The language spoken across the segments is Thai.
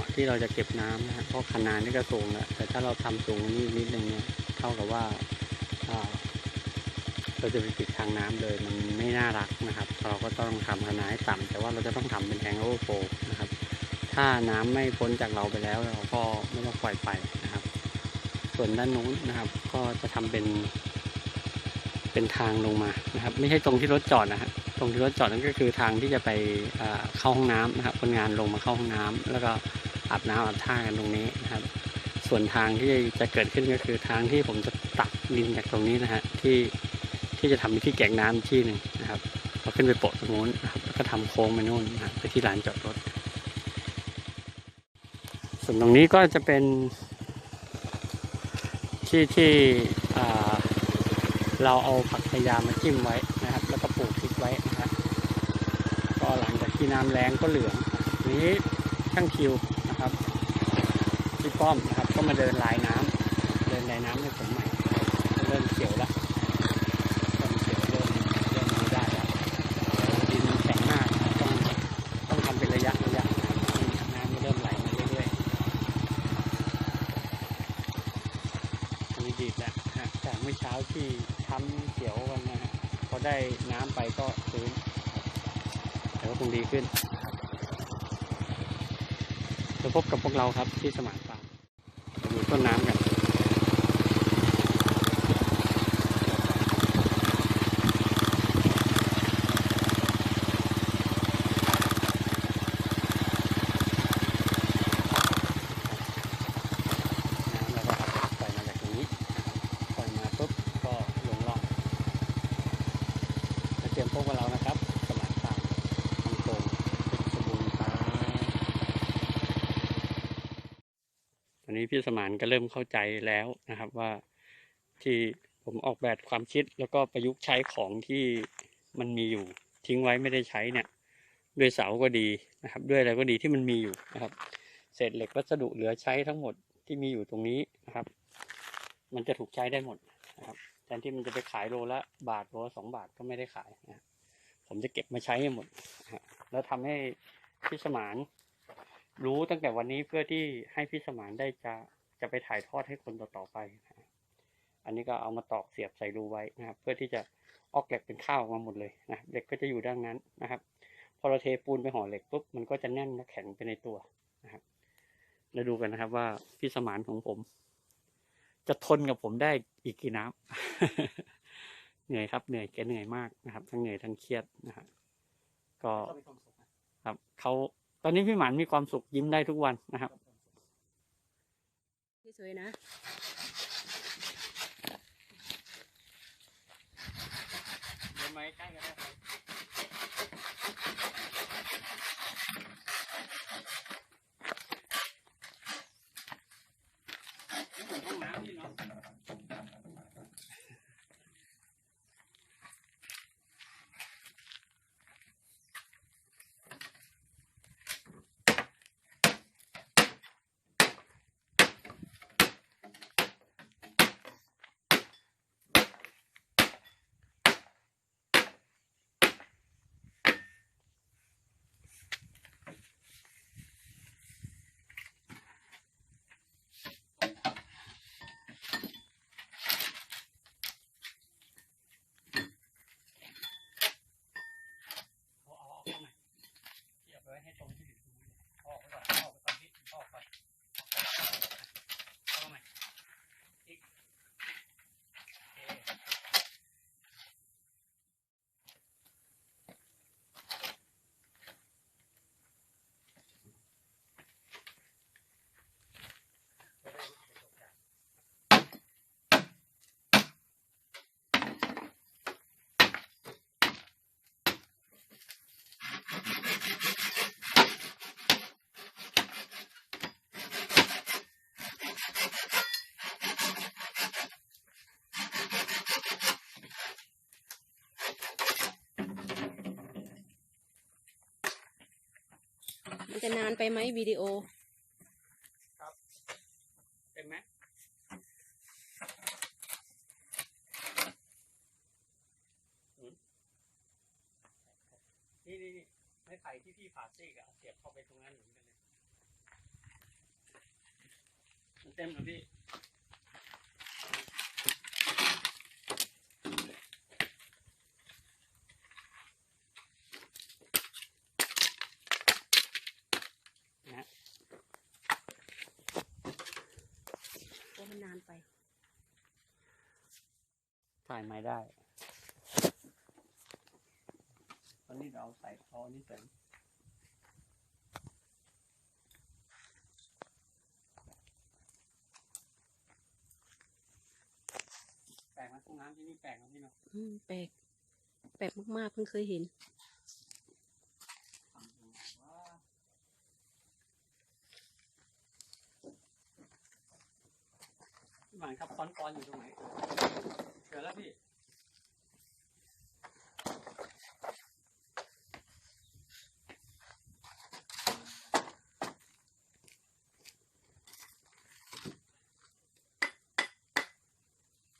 มาะที่เราจะเก็บน้ำนะฮะเพราะขนาดนี่ก็สูงแล้วแต่ถ้าเราทำสูงนี่นิดนึงเนี่ยเท่ากับว่าเราจะไปปิดทางน้ำเลยมันไม่น่ารักนะครับ เราก็ต้องทำขนาดให้ต่ำแต่ว่าเราจะต้องทำเป็นแองโ v โฟนะครับ ถ้าน้ำไม่พ้นจากเราไปแล้วเราก็ไม่ต้องปล่อยไปนะครับ ส่วนด้านนู้นนะครับ ก็จะทำเป็น เป็นทางลงมานะครับ ไม่ใช่ตรงที่รถจอดนะฮะตรงที่รถจอดนั่นก็คือทางที่จะไปเข้าห้องน้ำนะครับคนงานลงมาเข้าห้องน้ำแล้วก็อาบน้ำอาบท่ากันตรงนี้นะครับ ส่วนทางที่จะเกิดขึ้นก็คือทางที่ผมจะตักดินจากตรงนี้นะฮะที่ที่จะทำเป็นที่แกงน้ำที่หนึ่งนะครับพอขึ้นไปโปะตรงนู้นนะครับแล้วก็ทำโค้งไปนู่นนะครับไปที่ลานจอดรถ ส่วนตรงนี้ก็จะเป็นที่ที่ เราเอาผักพยามาจิ้มไว้นะครับ แล้วก็ปลูกพริกไว้นะครับก็หลังจากที่น้ำแรงก็เหลืองนี้ช่างคิวนะครับพี่ป้อมนะครับ ก็มาเดินลายน้ำเดินลายน้ำให้ผมใหม่ก็เริ่มเขียวแล้วเริ่มเขียวเริ่มเริ่มมีได้แล้วดินมันแข็งมากต้องต้องทำเป็นระยะระยะนะครับน้ำมันเริ่มไหลมาเรื่อยๆอันนี้ดีดแล้วนะฮะจากเมื่อเช้าที่ช้ำเขียวกันนะฮะพอได้ น้ำไปก็ฟื้นแต่ก็คงดีขึ้นจะพบกับพวกเราครับที่สมานฟาร์มดูต้นน้ำกันำเราก็ปล่อยมาจากตรงนี้นะครับปล่อยมาปุ๊บก็ลงร่องแล้ วเตรียมพบกับเรานะครับสมานฟามทางโป่งเป็นสมบูรณ์ครับตอนนี้พี่สมานก็เริ่มเข้าใจแล้วนะครับว่าที่ผมออกแบบความคิดแล้วก็ประยุกต์ใช้ของที่มันมีอยู่ทิ้งไว้ไม่ได้ใช้เนี่ย ด้วยเสาก็ดีนะครับ ด้วยอะไรก็ดีที่มันมีอยู่นะครับ เศษเหล็กวัสดุเหลือใช้ทั้งหมดที่มีอยู่ตรงนี้นะครับ มันจะถูกใช้ได้หมดนะครับแทนที่มันจะไปขายโลละบาทโลลสองบาทก็ไม่ได้ขายนะ ผมจะเก็บมาใช้ให้หมด แล้วทำให้พี่สมานรู้ตั้งแต่วันนี้เพื่อที่ให้พี่สมานได้จะจะไปถ่ายทอดให้คนต่อๆไปนะอันนี้ก็เอามาตอกเสียบใส่รูไว้นะครับ เพื่อที่จะออกเหล็กเป็นข้าวออกมาหมดเลยนะเหล็กก็จะอยู่ด้านนั้นนะครับ พอเราเทปูนไปห่อเหล็กปุ๊บมันก็จะแน่นและแข็งไปในตัวนะครับแล้วดูกันนะครับว่าพี่สมานของผม จะทนกับผมได้อีกกี่น้ำ เหนื่อยครับเหนื่อยแกเหนื่อยมากนะครับ ทั้งเหนื่อยทั้งเครียดนะฮะก็ครับเขาตอนนี้พี่หมานมีความสุขยิ้มได้ทุกวันนะครับสวยๆนะเดินมาใกล้กันได้เหมือนห้องน้ำนี่เนาะ เอาเอาเอาเข้ามาเสียบไว้ให้ตรงที่ถึงตรงนี้เอาออกไปก่อนเอาออกไปก่อนพี่เอาออกก่อนเอาเข้ามาอีกโอเคจะได้ไม่ตกใจ มัน จะนานไปไหมวิดีโอเต็มไหมอืมนี่นี่นี่ไม้ไผ่ที่พี่ผ่าซีกอะเอาเสียบเข้าไปตรงนั้นเหมือนกันเลยมันเต็มครับพี่ นะฮะ เพราะมันนาน ไป ถ่ายไม้ได้ ตอนนี้เราใส่ท่อนี้เสริมแปลกไหมห้องน้ำที่นี่แปลกนะพี่เนาะอืมแปลก แปลกมากๆเพิ่งเคยเห็น ทำดูว่าพี่หวานครับค้ อนกอนอยู่ตรงไหนเจอแล้วพี่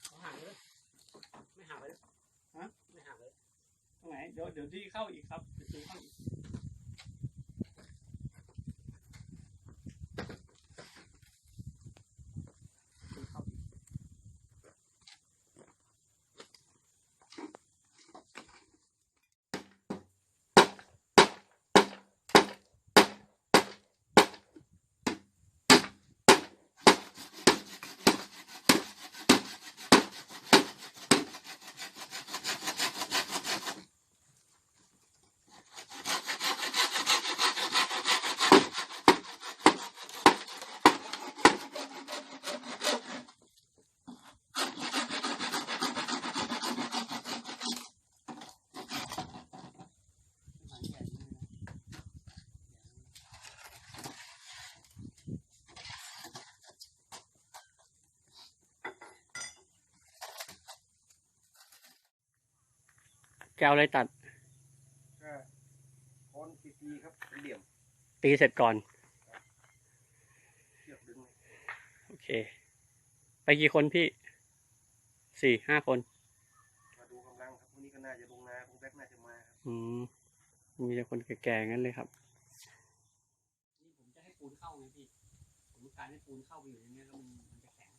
เอาห่างเลยไม่ห่างเลยฮะไม่ห่างเลยตรงไหนเดี๋ยวเดี๋ยวที่เข้าอีกครับเดี๋ยวที่เข้าอีก แกเอาอะไรตัด ก็โคนตีตีครับเป็นเหลี่ยมตีเสร็จก่อน เชือกดึงเลยโอเค ไปกี่คนพี่ สี่ห้าคน มาดูกำลังครับพรุ่งนี้ก็น่าจะลงนาคงแบกน่าจะมาครับอืม มีแต่คนแก่ๆงั้นเลยครับ นี่ผมจะให้ปูนเข้าไงพี่ ผมต้องการให้ปูนเข้าไปอยู่ในนี้แล้วมันมันจะแข็ง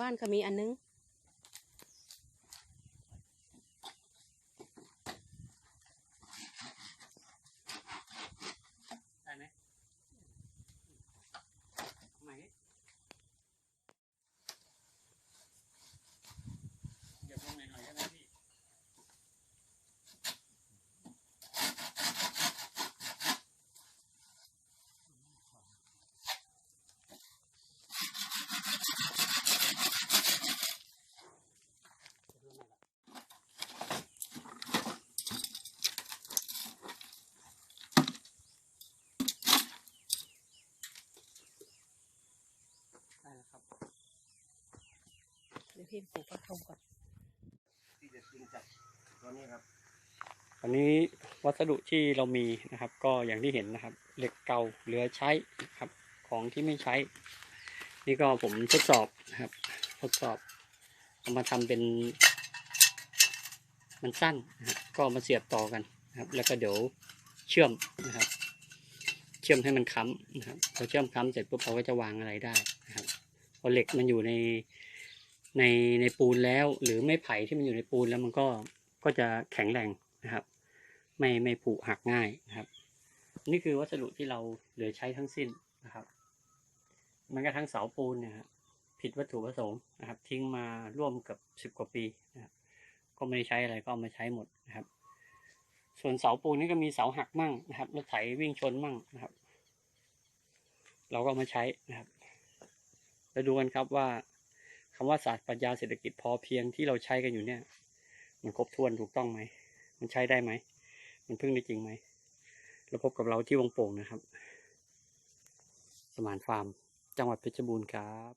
บ้านก็มีอันนึง ได้ไหมทำไมเดี๋ยวลงหน่อยๆได้ไหมพี่ ได้แล้วครับ เพี่ปลูกฟักทองก่อนที่จะดึงจับตัวนี้ครับอันนี้วัสดุที่เรามีนะครับ ก็อย่างที่เห็นนะครับ เหล็กเก่าเหลือใช้นะครับ ของที่ไม่ใช้ นี่ก็ผมทดสอบนะครับ ทดสอบเอามาทำเป็น มันสั้นนะครับก็มาเสียบต่อกันนะครับ แล้วก็เดี๋ยวเชื่อมนะครับ เชื่อมให้มันค้ำนะครับพอเชื่อมค้ำเสร็จปุ๊บเราก็จะวางอะไรได้นะครับพอเหล็กมันอยู่ใน ในในปูนแล้ว หรือไม้ไผ่ที่มันอยู่ในปูนแล้วมันก็ก็จะแข็งแรงนะครับ ไม่ไม่ผุหักง่ายนะครับ นี่คือวัสดุที่เราเหลือใช้ทั้งสิ้นนะครับมันกระทั่งเสาปูนเนี่ยครับผิดวัตถุประสงค์นะครับ ทิ้งมาร่วมกับสิบกว่าปีนะครับก็ไม่ได้ใช้อะไรก็เอามาใช้หมดนะครับ ส่วนเสาปูนนี่ก็มีเสาหักมั่งนะครับรถไถวิ่งชนมั่งนะครับ เราก็เอามาใช้นะครับไปดูกันครับว่า คำว่าศาสตร์ปรัชญาเศรษฐกิจพอเพียงที่เราใช้กันอยู่เนี่ย มันครบถ้วนถูกต้องไหม มันใช้ได้ไหม มันพึ่งได้จริงไหม เราพบกับเราที่วงโป่งนะครับ สมานฟาร์ม จังหวัดเพชรบูรณ์ครับ